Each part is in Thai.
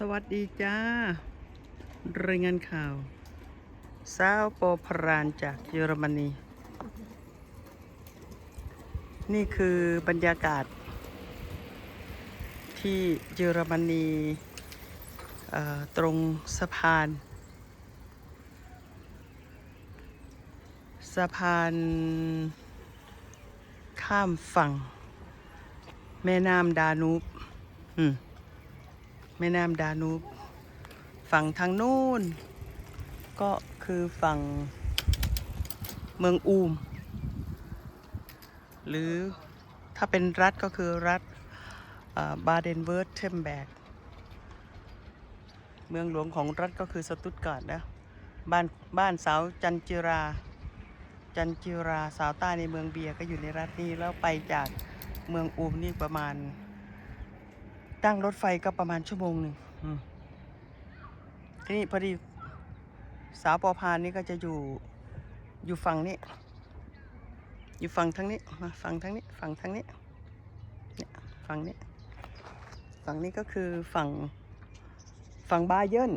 สวัสดีจ้ารายงานข่าวสาวโปรพรานจากเยอรมนี นี่คือบรรยากาศ ที่เยอรมนีตรงสะพาน สะพาน ข้ามฝั่ง แม่น้ำดานูบอืม แม่น้ำดานูบฝั่งทางโน้น ก็คือฝั่งเมืองอูม หรือถ้าเป็นรัฐก็คือรัฐบาเดนเวิร์ t เทมแบกเมืองหลวงของรัฐก็คือสตุตการ์ดนะบ้านบ้านสาวจันจิรา จันจิราสาวใต้ในเมืองเบียก็อยู่ในรัฐนี้แล้วไปจากเมืองอูมนี่ประมาณ ตั้งรถไฟก็ประมาณชั่วโมงหนึ่งอืมทีนี้พอดีสาวปอพานนี่ก็จะอยู่อยู่ฝั่งนี้ อยู่ฝั่งทางนี้มาฝั่งทางนี้ ฝั่งทางนี้เนี่ยฝั่งนี้ ฝั่งนี้ก็คือฝั่งฝั่งบาเยิร์น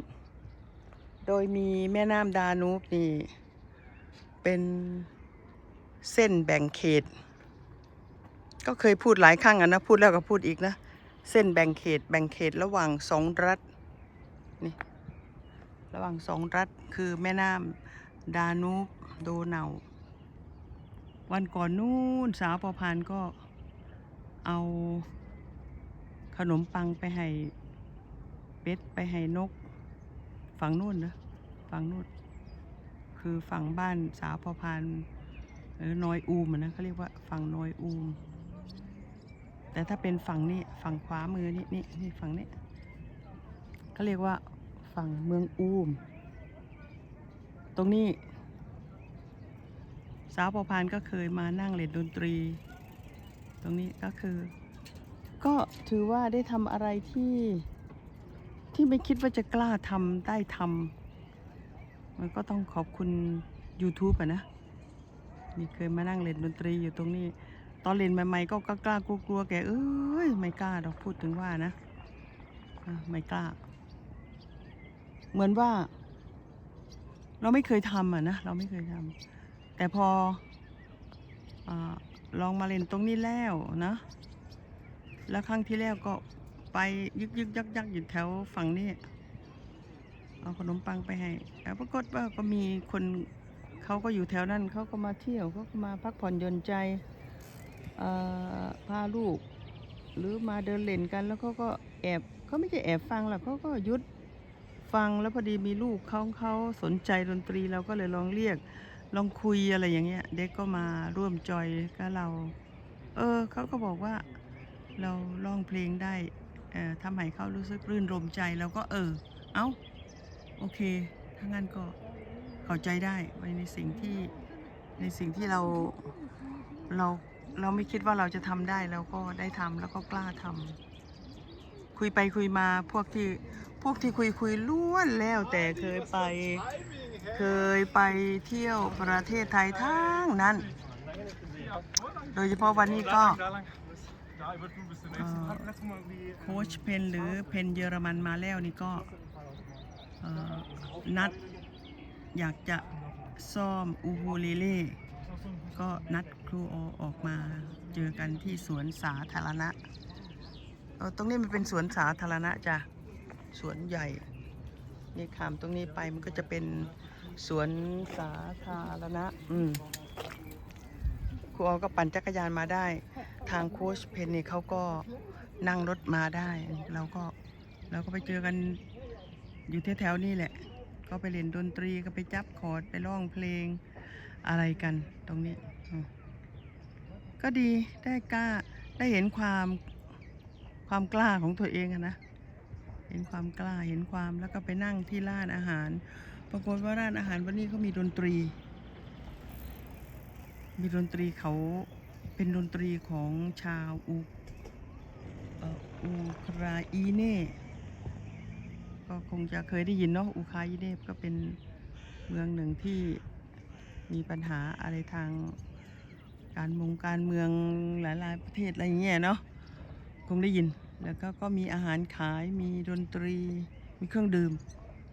โดยมีแม่น้ำดานูบนี่ เป็นเส้นแบ่งเขต ก็เคยพูดหลายครั้งอะนะ พูดแล้วก็พูดอีกนะ เส้นแบ่งเขตแบ่งเขตระหว่างสองรัฐนี่ระหว่างสองรัฐคือแม่น้ำดานูบโดเนา วันก่อนนู่นสาวประพันก็เอาขนมปังไปให้เป็ดไปให้นก ฝั่งนู่นนะฝั่งนู่นคือฝั่งบ้านสาวประพันหรือนอยอูมอะนะเขาเรียกว่าฝั่งนอยอูม แต่ถ้าเป็นฝั่งนี้ ฝั่งขวามือนี่นี่นี่ฝั่งนี้เขาเรียกว่าฝั่งเมืองอูม ตรงนี้ สาวประพานก็เคยมานั่งเล่นดนตรี ตรงนี้ก็คือ ก็ถือว่าได้ทำอะไรที่ที่ไม่คิดว่าจะกล้าทำได้ทำมันก็ต้องขอบคุณ YouTube อะนะ นี่เคยมานั่งเล่นดนตรีอยู่ตรงนี้ ตอนเล่นใหม่ๆก็กล้ากลัวๆแกเอ้ยไม่กล้าดอกพูดถึงว่านะไม่กล้า เหมือนว่า เราไม่เคยทำอะนะเราไม่เคยทำแต่พออลองมาเล่นตรงนี้แล้วนะ แล้วครั้งที่แล้วก็ไปยึกยึกยักยักอยู่แถวฝั่งนี้เอาขนมปังไปให้แล้วปรากฏว่าก็มีคนเขาก็อยู่แถวนั้นเขาก็มาเที่ยวเขาก็มาพักผ่อนหย่อนใจ พาลูก หรือมาเดินเล่นกันแล้วเขาก็แอบเขาไม่ใช่แอบฟังหรอกเขาก็ยุดฟังแล้วพอดีมีลูกเขาเขาสนใจดนตรีเราก็เลยลองเรียกลองคุยอะไรอย่างเงี้ย เด็กก็มาร่วมจอยกับเรา เออเขาก็บอกว่าเราร้องเพลงได้เออทำให้เขารู้สึกรื่นรมใจเราก็เออ เอ้า โอเค ถ้างั้นก็เข้าใจได้ไว้ในสิ่งที่ในสิ่งที่เราเรา เราไม่คิดว่าเราจะทำได้แล้วก็ได้ทำแล้วก็กล้าทำคุยไปคุยมาพวกที่พวกที่คุยคุยล้วนแล้วแต่เคยไป เคยไปเที่ยวประเทศไทยทั้งนั้น โดยเฉพาะวันนี้ก็โค้ชเพนหรือเพนเยอรมันมาแล้วนี่ก็นัดอยากจะซ่อมอูฮูเลเล่ก็นัด ครูโอออกมาเจอกันที่สวนสาธารณะเออตรงนี้มันเป็นสวนสาธารณะจ้ะสวนใหญ่นี่ขามตรงนี้ไปมันก็จะเป็นสวนสาธารณะ อืมครูโอก็ปั่นจักรยานมาได้ ทางโค้ชเพนนี่เขาก็นั่งรถมาได้ เราก็เราก็ไปเจอกันอยู่แถวๆนี่แหละ ก็ไปเล่นดนตรีก็ไปจับคอร์ดไปร้องเพลงอะไรกันตรงนี้ ก็ดีได้กล้าได้เห็นความความกล้าของตัวเองนะ เห็นความกล้าเห็นความแล้วก็ไปนั่งที่ร้านอาหาร ปรากฏว่าร้านอาหารวันนี้เขามีดนตรี มีดนตรีเขาเป็นดนตรีของชาวอูอูคราอีเน่ก็คงจะเคยได้ยินเนาะอูคราอีเน่ก็เป็นเมืองหนึ่งที่มีปัญหาอะไรทาง การมงการเมืองหลาย ๆ ประเทศอะไรอย่างเงี้ยเนาะคงได้ยินแล้วก็ก็มีอาหารขายมีดนตรีมีเครื่องดื่ม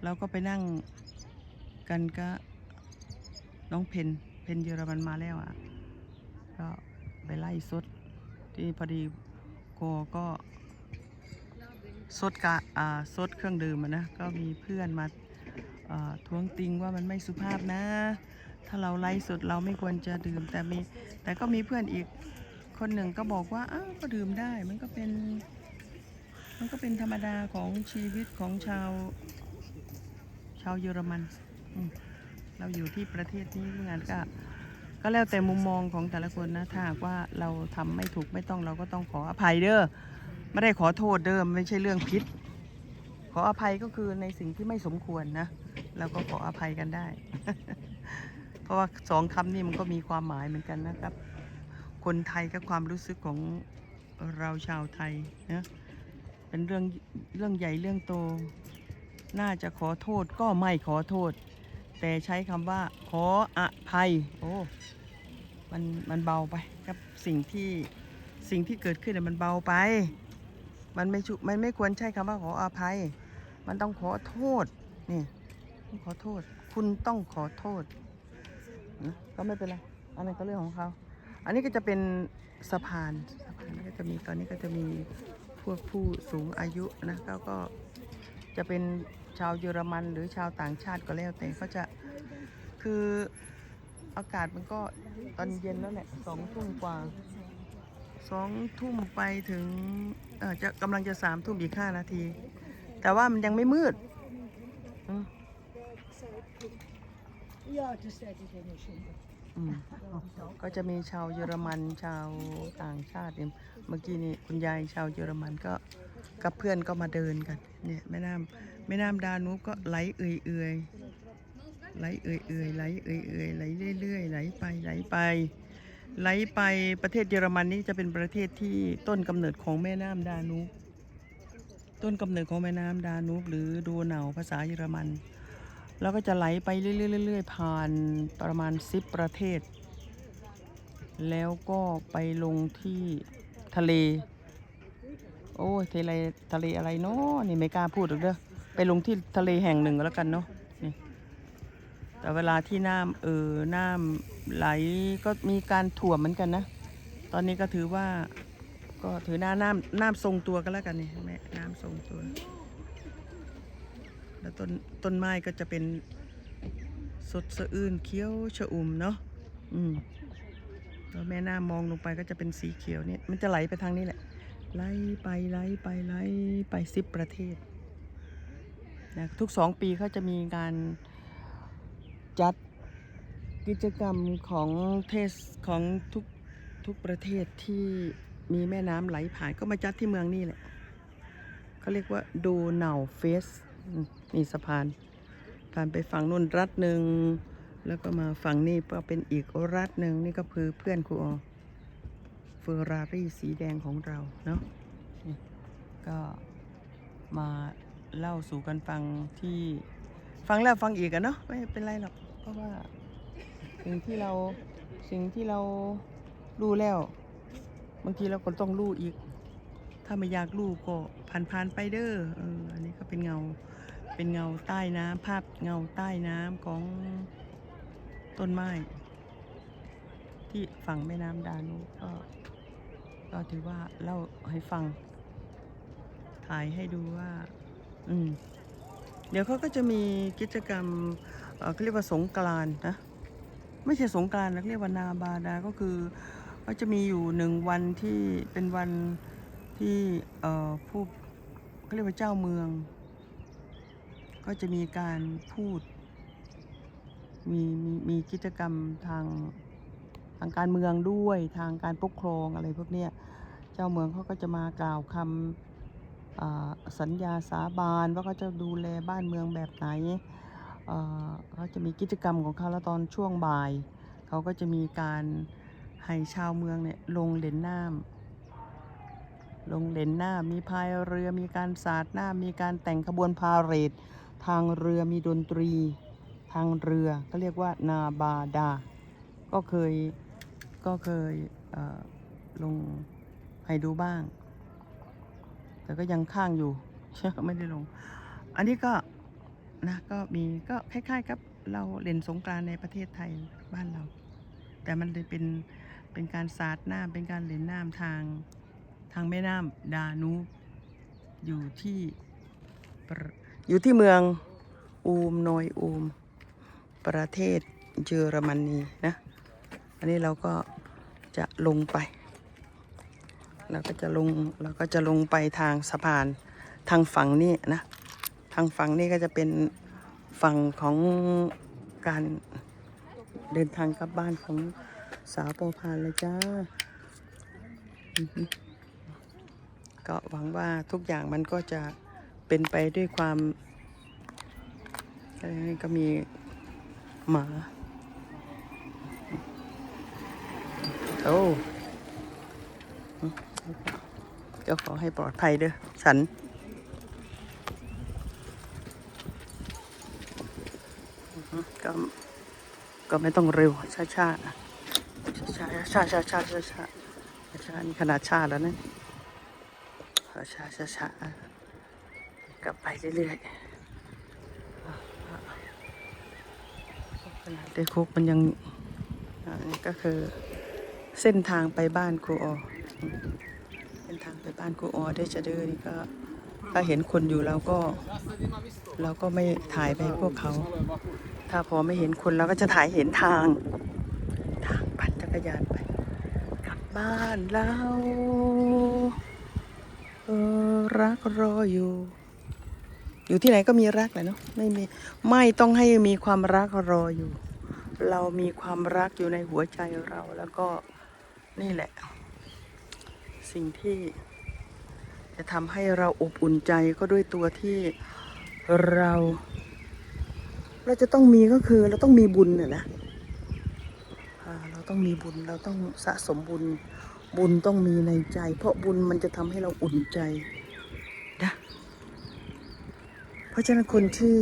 เราก็ไปนั่งกันก็น้องเพนเพนเยอรมันมาแล้วอะก็ไปไล่สดที่พอดีโกก็สดกะอ่าสดเครื่องดื่มนะก็มีเพื่อนมาอ่าท้วงติงว่ามันไม่สุภาพนะ ถ้าเราไล่สดเราไม่ควรจะดื่ม แต่มีแต่ก็มีเพื่อนอีกคนหนึ่งก็บอกว่าอ้าวก็ดื่มได้ มันก็เป็น มันก็เป็นธรรมดาของชีวิตของชาว ชาวเยอรมันเราอยู่ที่ประเทศนี้งานก็ก็แล้วแต่มุมมองของแต่ละคนนะถ้าว่าเราทำไม่ถูกไม่ต้องเราก็ต้องขออภัยเด้อไม่ได้ขอโทษเดิมไม่ใช่เรื่องพิษ ขออภัยก็คือในสิ่งที่ไม่สมควรนะเราก็ขออภัยกันได้ เพราะว่าสองคำนี้มันก็มีความหมายเหมือนกันนะครับ คนไทยกับความรู้สึกของเราชาวไทยนะเป็นเรื่องเรื่องใหญ่เรื่องโต น่าจะขอโทษก็ไม่ขอโทษ แต่ใช้คำว่า ขออภัย โอ้มันมันเบาไปกับสิ่งที่สิ่งที่เกิดขึ้นน่มันเบาไป มันไม่ชุมันไม่ควรใช้คำว่าขออภัย มันต้องขอโทษนี่ต้องขอโทษ คุณต้องขอโทษ นะก็ไม่เป็นไร อันนั้นก็เรื่องของเขา อันนี้ก็จะเป็นสะพาน สะพานก็จะมีตอนนี้ก็จะมีพวกผู้สูงอายุนะก็ก็จะเป็นชาวเยอรมันหรือชาวต่างชาติก็แล้วแต่เขาจะคืออากาศมันก็ตอนเย็นแล้วแหละสองทุ่มกว่าสองทุ่มไปถึงเออจะกำลังจะสามทุ่มอีกห้านาที แต่ว่ามันยังไม่มืด อืมก็จะมีชาวเยอรมันชาวต่างชาติเนี่ยเมื่อกี้นี่คุณยายชาวเยอรมันก็กับเพื่อนก็มาเดินกัน เนี่ยแม่น้ำแม่น้ำดานูบก็ไหลเอื่อยๆไหลเอื่อยๆไหลเอื่อยๆไหลเรื่อยๆไหลไปไหลไปไหลไปประเทศเยอรมันนี่จะเป็นประเทศที่ต้นกำเนิดของแม่น้ำดานูบต้นกำเนิดของแม่น้ำดานูบหรือดูหนาภาษาเยอรมัน แล้วก็จะไหลไปเรื่อยๆผ่านประมาณ 10 ประเทศ แล้วก็ไปลงที่ทะเล โอ้ยทะเลทะเลอะไรเนาะนี่ไม่กล้าพูดหรอกเด้อไปลงที่ทะเลแห่งหนึ่งก็แล้วกันเนาะนี่แต่เวลาที่น้ำเออน้ำไหลก็มีการถ่วมเหมือนกันนะ ตอนนี้ก็ถือว่าก็ถือหน้าน้ำน้ำทรงตัวกันแล้วกันนี่แม่น้ำทรงตัว แล้วต้นต้นไม้ก็จะเป็นสดสะอื้นเขียวชอุ่มเนาะอืมแล้วแม่น้ามองลงไปก็จะเป็นสีเขียวเนี่ยมันจะไหลไปทางนี้แหละไหลไปไหลไปไหลไปสิบประเทศนะทุกสองปีเขาจะมีการจัดกิจกรรมของเทศของทุกทุกประเทศที่มีแม่น้ำไหลผ่านก็มาจัดที่เมืองนี่แหละเขาเรียกว่าโดนาเฟส นี่สะพาน ผ่านไปฝั่งนู้นรัฐหนึ่ง แล้วก็มาฝั่งนี้ก็เป็นอีกรัฐหนึ่งนี่ก็คือเพื่อนครูอเฟอร์รารี่สีแดงของเราเนาะก็มาเล่าสู่กันฟังที่ฟังแล้วฟังอีกอะเนาะไม่เป็นไรหรอกเพราะว่าสิ่งที่เราสิ่งที่เรารู้แล้ว บางทีเราก็ต้องรู้อีก ถ้าไม่อยากรู้ก็ผ่านผ่านๆไปเด้อเอออันนี้ก็เป็นเงา เป็นเงาใต้น้ำภาพเงาใต้น้ำของต้นไม้ ที่ฝั่งแม่น้ำดานูก็ก็ถือว่าเล่าให้ฟัง ถ่ายให้ดูว่า อืม เดี๋ยวเขาก็จะมีกิจกรรมเขาเรียกว่าสงกรานนะ ไม่ใช่สงกรานนะเรียกว่านาบาดาก็คือก็จะมีอยู่หนึ่งวันที่เป็นวันที่ผู้เขาเรียกว่าเจ้าเมือง ก็จะมีการพูด มีมีมีกิจกรรมทางทางการเมืองด้วยทางการปกครองอะไรพวกเนี้ยเจ้าเมืองเขาก็จะมากล่าวคำอ่าสัญญาสาบานว่าเขาจะดูแลบ้านเมืองแบบไหนเขาจะมีกิจกรรมของเขาแล้วตอนช่วงบ่ายเขาก็จะมีการให้ชาวเมืองเนี่ยลงเล่นน้ำลงเล่นน้ำมีพายเรือมีการสาดน้ำมีการแต่งขบวนพาเหรด ทางเรือมีดนตรี ทางเรือก็เรียกว่านาบาดา ก็เคยก็เคยเลงให้ดูบ้าง แต่ก็ยังข้างอยู่ไม่ได้ลง อันนี้ก็นะก็มีก็คล้ายๆกับเราเล่นสงกรานในประเทศไทยบ้านเรา แต่มันเลยเป็นเป็นการสาดน้ำเป็นการเล่นน้ำทางทางแม่น้ำดานูบอยู่ที่ อยู่ที่เมืองอูมนอยอูม ประเทศเยอรมนีนะ อันนี้เราก็จะลงไปเราก็จะลงเราก็จะลงไปทางสะพานทางฝั่งนี้นะ ทางฝั่งนี้ก็จะเป็นฝั่งของการเดินทางกลับบ้านของสาวโปพานเลยจ้า ก็หวังว่าทุกอย่างมันก็จะ เป็นไปด้วยความอะไรก็มีหมา โอ้เจ้าขอให้ปลอดภัยเด้อฉันก็ก็ไม่ต้องเร็วช้าช้าช้าช้าช้าช้าช้าช้าช้านี่ขนาดช้าแล้วนะช้าช้าช้าช้า กลับไปเรื่อยๆขนาดเดคุกมันยังอันนี้ก็คือเส้นทางไปบ้านครูออเส้นทางไปบ้านครูออได้จะเดินนี่ก็ถ้าเห็นคนอยู่เราก็เราก็ไม่ถ่ายไปพวกเขา ถ้าพอไม่เห็นคนเราก็จะถ่ายเห็นทาง ทางปั่นจักรยานไป กลับบ้านเราเออรักรออยู่ อยู่ที่ไหนก็มีรักแหละเนาะไม่มีไม่ต้องให้มีความรักรออยู่ เรามีความรักอยู่ในหัวใจเราแล้วก็นี่แหละ สิ่งที่จะทำให้เราอบอุ่นใจก็ด้วยตัวที่เรา เราจะต้องมีก็คือเราต้องมีบุญน่ะนะเราต้องมีบุญเราต้องสะสมบุญ บุญต้องมีในใจ เพราะบุญมันจะทำให้เราอุ่นใจนะ ราะฉะนั้นคนที่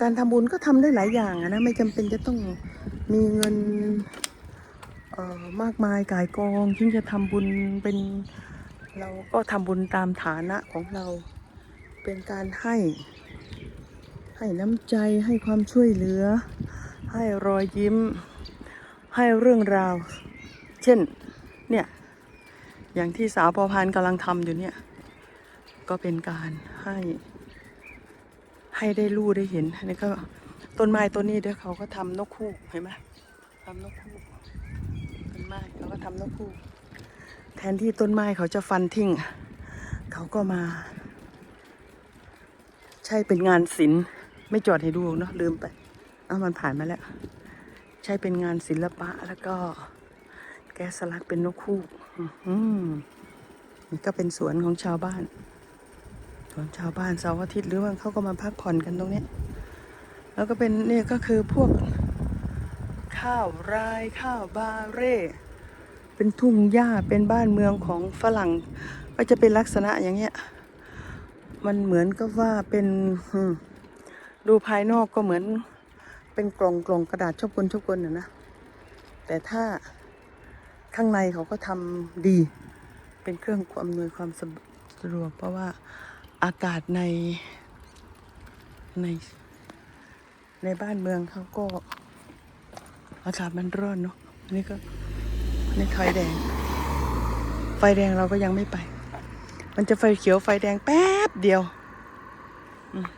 การทำบุญก็ทำได้หลายอย่างนะไม่จำเป็นจะต้องมีเงินมากมายกายกองถึงจะทำบุญเป็นเราก็ทำบุญตามฐานะของเราเป็นการให้ให้น้ำใจให้ความช่วยเหลือ ให้รอยยิ้ม ให้เรื่องราว เช่นเนี่ยอย่างที่สาวพอพานกำลังทำอยู่เนี่ย ก็เป็นการให้ ให้ได้รู้ได้เห็นอันนี้ก็ต้นไม้ต้นนี้เดี๋ยวเขาก็ทำนกคู่เห็นไหมทำนกคู่ต้นไม้เขาก็ทำนกคู่ แทนที่ต้นไม้เขาจะฟันทิ้ง เขาก็มา ใช่เป็นงานศิลป์ไม่จอดให้ดูเนาะลืมไปเอามันผ่านมาแล้ว ใช่เป็นงานศิลปะแล้วก็แกสลักเป็นนกคู่ อื้อหือนี่ก็เป็นสวนของชาวบ้าน วนชาวบ้านเสาร์อาทิตย์หรือว่าเขาก็มาพักผ่อนกันตรงนี้ แล้วก็เป็นนี่ก็คือพวกข้าวรายข้าวบาเร่เป็นทุ่งหญ้าเป็นบ้านเมืองของฝรั่ง ก็จะเป็นลักษณะอย่างเงี้ย มันเหมือนกับว่าเป็นดูภายนอกก็เหมือนเป็นกล่องกล่องกระดาษชอบกลชอบกลน่ะนะ แต่ถ้าข้างในเขาก็ทำดี เป็นเครื่องความอำนวยความสะดวกเพราะว่า อากาศในในในบ้านเมืองเขาก็ อากาศมันร้อนเนาะอันนี่ก็ในไฟแดง ไฟแดงเราก็ยังไม่ไป มันจะไฟเขียวไฟแดงแป๊บเดียว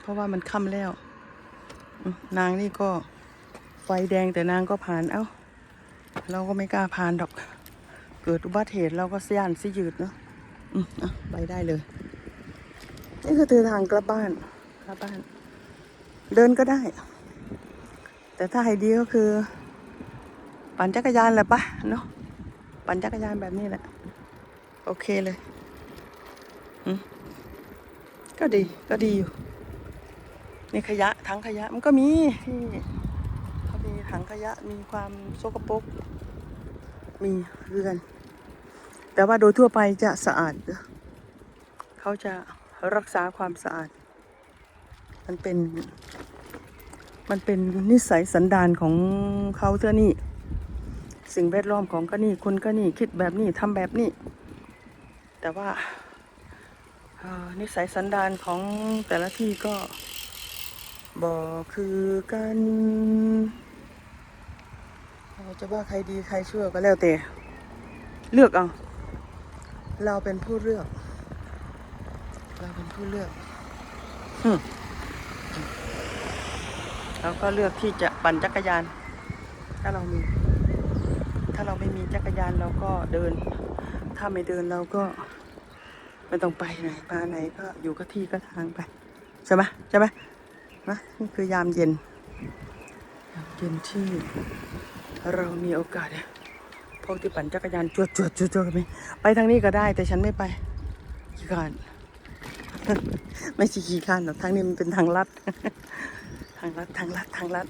เพราะว่ามันค่ำแล้วนางนี่ก็ไฟแดงแต่นางก็ผ่านเอ้า เราก็ไม่กล้าผ่านดอก เกิดอุบัติเหตุเราก็เสียนสิยืดเนาะอืมอะไปได้เลย นี่คือเดินทางกลับบ้านกลับบ้าน เดินก็ได้ แต่ถ้าให้ดีก็คือ ปั่นจักรยานแหละปะเนาะปั่นจักรยานแบบนี้แหละ โอเคเลยก็ดีก็ดีอยู่นี่ขยะถังขยะมันก็มีที่เขามีถังขยะมีความโสกปรกมีเรือน แต่ว่าโดยทั่วไปจะสะอาด เขาจะ รักษาความสะอาด มันเป็น มันเป็นนิสัยสันดานของเขาเท่านี่สิ่งแวดล้อมของก็นี่คนก็นี่คิดแบบนี้ทำแบบนี้ แต่ว่านิสัยสันดานของแต่ละที่ก็บอกคือกันจะว่าใครดีใครชั่วก็แล้วแต่ เลือกเอา เราเป็นผู้เลือก เราเป็นผู้เลือกเราก็เลือกที่จะปั่นจักรยาน ถ้าเรามี ถ้าเราไม่มีจักรยานเราก็เดิน ถ้าไม่เดินเราก็ ไม่ต้องไปไหนมาไหนก็อยู่กับที่ก็ทางไปใช่ไหมใช่ไหมนะนี่คือยามเย็นยามเย็นที่เรามีโอกาสเนี่ยพวกที่ปั่นจักรยานจวดจวดจวดจวดกันไปไปทางนี้ก็ได้แต่ฉันไม่ไปขี้ขาน ไม่ใช่ขี้ขานหรอกทางนี้มันเป็นทางลัด ทางลัดทางลัดทางลัด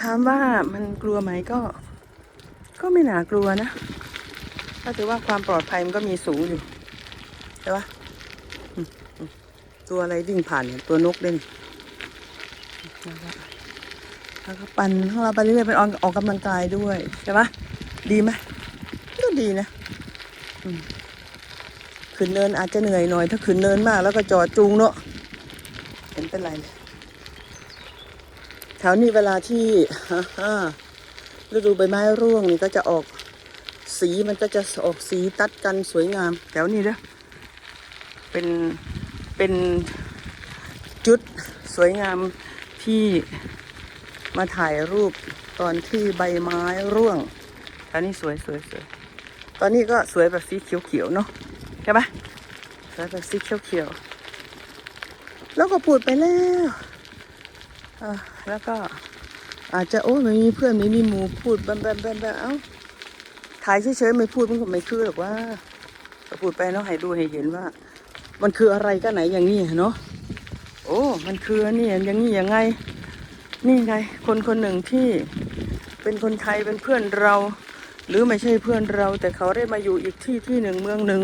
ถามว่ามันกลัวไหมก็ ก็ไม่น่ากลัวนะถ้าถือว่าความปลอดภัยมันก็มีสูงอยู่ใช่ปะตัวอะไรวิ่งผ่านเนี่ยตัวนกเด่นแล้วก็ปั่นของเราไปเรื่อยๆเป็นออกออกกำลังกายด้วยใช่ปะดีไหมก็ดีนะ อืม ขึ้นเนินอาจจะเหนื่อยหน่อย ถ้าขึ้นเนินมากแล้วก็จอดจูงเนาะเห็นเป็นไรเลยแถวนี้เวลาที่ฤดูใบไม้ร่วงนี่ก็จะออกสีมันก็จะออกสีตัดกันสวยงาม แถวนี้เด้อเป็นเป็นจุดสวยงามที่มาถ่ายรูปตอนที่ใบไม้ร่วงอันนี้สวยสวยสวยตอนนี้ก็สวยแบบสีเขียวๆเนาะ ใช่ปะสวแบบสีเขียวเขียวๆแล้วก็พูดไปแล้วอะแล้วก็อาจจะโอ้ยไม่มีเพื่อนไม่มีหมูพูดแบมแบมแบมแบมเอ้าถ่ายเฉยๆไม่พูดมันก็ไม่คือหรอกว่าก็พูดไปเนาะให้ดูให้เห็นว่า มันคืออะไรกันไหนอย่างนี้เนาะโอ้ มันคืออันนี่อย่างนี้ยังไง นี่ไง คนคนหนึ่งที่เป็นคนไทยเป็นเพื่อนเรา หรือไม่ใช่เพื่อนเรา แต่เขาได้มาอยู่อีกที่ที่หนึ่งเมืองหนึ่ง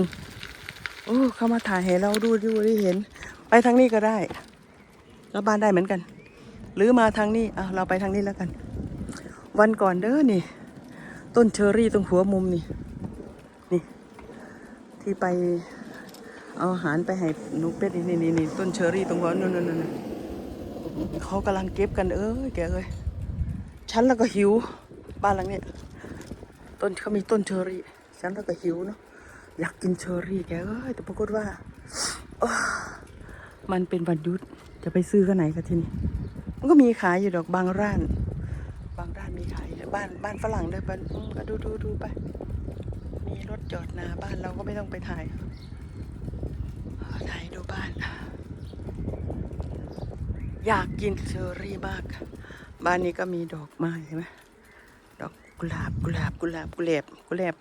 โอ้เขามาถ่ายให้เราดูดูได้เห็น ไปทางนี้ก็ได้แล้วบ้านได้เหมือนกัน หรือมาทางนี้อะเราไปทางนี้แล้วกัน วันก่อนเด้อนี่ ต้นเชอรี่ตรงหัวมุมนี่นี่ ที่ไปเอาอาหารไปให้นกเป็ดนี่นี่นี่ต้นเชอรี่ตรงนั้นนู่นนู่นนู่นเขากำลังเก็บกันเอ้ยแกเอ้ยฉันแล้วก็หิว บ้านหลังนี้ต้นเขามีต้นเชอรี่ฉันแล้วก็หิวเนาะ อยากกินเชอรี่แกเอ้ยแต่ปรากฏว่ามันเป็นวันหยุดจะไปซื้อกันไหนกันทีนี้มันก็มีขายอยู่ดอกบางร้าน บางร้านมีขายบ้านบ้านฝรั่งด้วยบ้านก็ดูดูดูไป มีรถจอดหนาบ้านเราก็ไม่ต้องไปถ่ายถ่ายดูบ้าน อยากกินเชอรี่มาก บ้านนี้ก็มีดอกไม้ใช่ไหมดอกกุหลาบกุหลาบกุหลาบกุหลาบกุหลาบ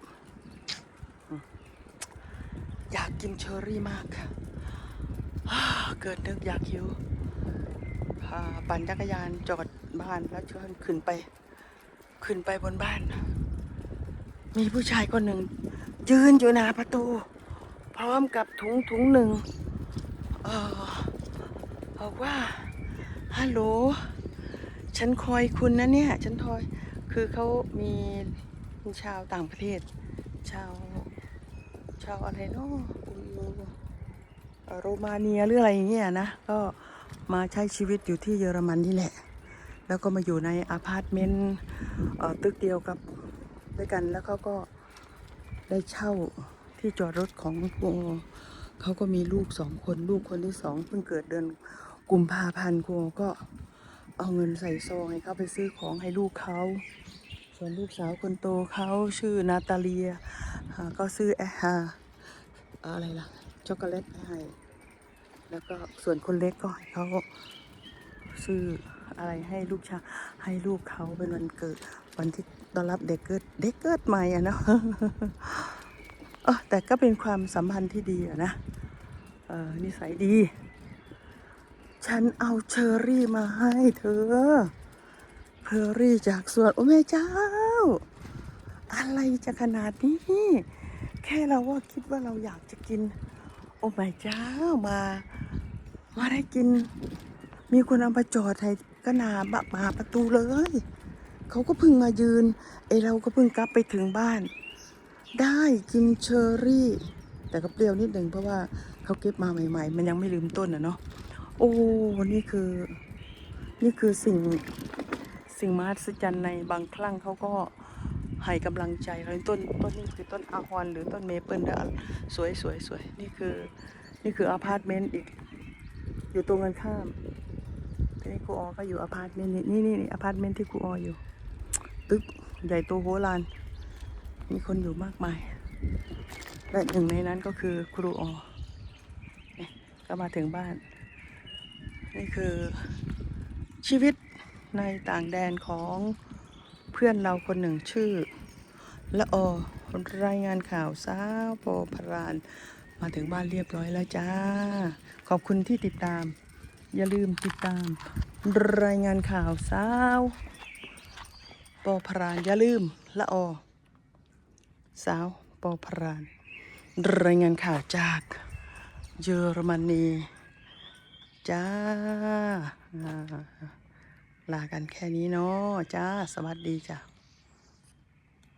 อยากกินเชอรี่มากเกิดนึกอยากหิวพาปั่นจักรยานจอดบ้านแล้วชวนขึ้นไป ขึ้นไปบนบ้าน มีผู้ชายคนหนึ่ง ยืนอยู่หน้าประตู พร้อมกับถุงถุงหนึ่งเออบอกว่าฮัลโหลฉันคอยคุณนะเนี่ย ฉันคอย คือเขามีชาวต่างประเทศ ชาว ชาวอะไรเนาะโรมาเนียหรืออะไรอย่างเงี้ยนะ ก็มาใช้ชีวิตอยู่ที่เยอรมันนี่แหละ แล้วก็มาอยู่ในอพาร์ตเมนต์ตึกเดียวกับด้วยกัน แล้วเขาก็ได้เช่าที่จอดรถของพวกเขาก็มีลูกสองคนลูกคนที่สองเพิ่งเกิดเดือนกุมภาพันธ์ครูก็เอาเงินใส่ซองให้เขาไปซื้อของให้ลูกเขา ส่วนลูกสาวคนโตเขาชื่อนาตาเลีย ก็ซื้อแอฮาอะไรล่ะ ช็อกโกแลตให้ แล้วก็ส่วนคนเล็กก็ให้เขาซื้ออะไรให้ลูกชายให้ลูกเขาเป็นวันเกิด วันที่ต้อนรับเด็กเกิดเด็กเกิดใหม่อะเนาะเออแต่ก็เป็นความสัมพันธ์ที่ดีอะนะเออนิสัยดี ฉันเอาเชอรี่มาให้เธอเพอร์รี่จากสวน โอ้แม่เจ้า อะไรจะขนาดนี้ แค่เราว่าคิดว่าเราอยากจะกิน โอ้แม่เจ้ามา มาได้กิน มีคนเอามาจอดให้ก็นาบะมาประตูเลย เขาก็เพิ่งมายืนไอเราก็เพิ่งกลับไปถึงบ้าน ได้กินเชอรี่ แต่ก็เปรี้ยวนิดหนึ่งเพราะว่าเขาเก็บมาใหม่ ๆ มันยังไม่ลืมต้นอะเนาะโอ้นี่คือ นี่คือสิ่งสิ่งมหัศจรรย์ในบางครั้งเขาก็ ให้กำลังใจเราต้นต้นนี้คือต้นอาฮอนหรือต้นเมเปิลเด้อสวยสวยสวยนี่คือนี่คืออพาร์ตเมนต์อีก อยู่ตรงกันข้ามทีนี้ครูออก็อยู่อพาร์ตเมนต์นี่นี่นี่อพาร์ตเมนต์ที่ครูอออยู่ ตึกใหญ่โตโหฬารมีคนอยู่มากมายและหนึ่งในนั้นก็คือครูออก็มาถึงบ้าน นี่คือชีวิตในต่างแดนของเพื่อนเราคนหนึ่งชื่อ ละออรายงานข่าวสาวโปอพราน มาถึงบ้านเรียบร้อยแล้วจ้า ขอบคุณที่ติดตาม อย่าลืมติดตาม รายงานข่าวสาวปอพรานอย่าลืมละออสาวปอพราน รายงานข่าวจากเยอรมนีจ้าอ่าลากันแค่นี้เนาะจ้า สวัสดีจ้า